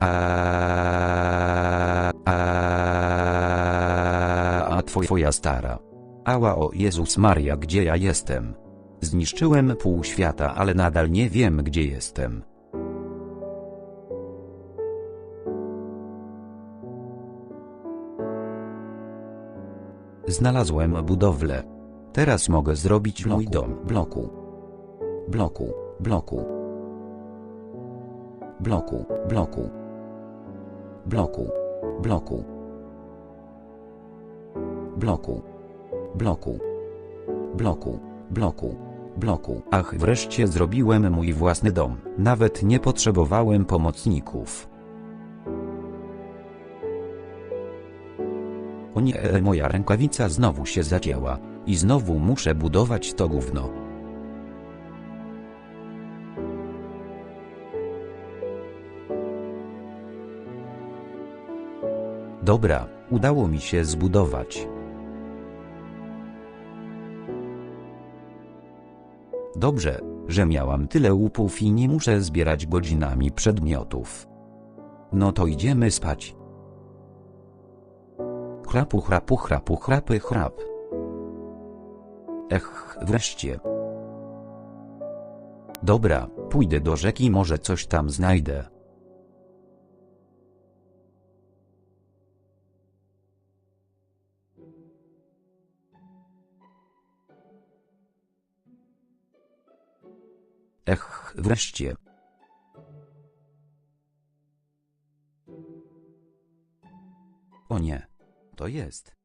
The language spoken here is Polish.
A, a, a twoja stara. Ała o Jezus Maria, gdzie ja jestem? Zniszczyłem pół świata, ale nadal nie wiem, gdzie jestem. Znalazłem budowlę. Teraz mogę zrobić mój dom bloku. Bloku, bloku. Bloku, bloku. Bloku, bloku. Bloku, bloku. Bloku, bloku, bloku. Ach, wreszcie zrobiłem mój własny dom. Nawet nie potrzebowałem pomocników. O nie, e, moja rękawica znowu się zacięła. I znowu muszę budować to gówno. Dobra, udało mi się zbudować. Dobrze, że miałam tyle łupów i nie muszę zbierać godzinami przedmiotów. No to idziemy spać. Chrapu, chrapu, chrapu, chrapy, chrap. Ech, wreszcie. Dobra, pójdę do rzeki, może coś tam znajdę. Ech, wreszcie. O nie. To jest.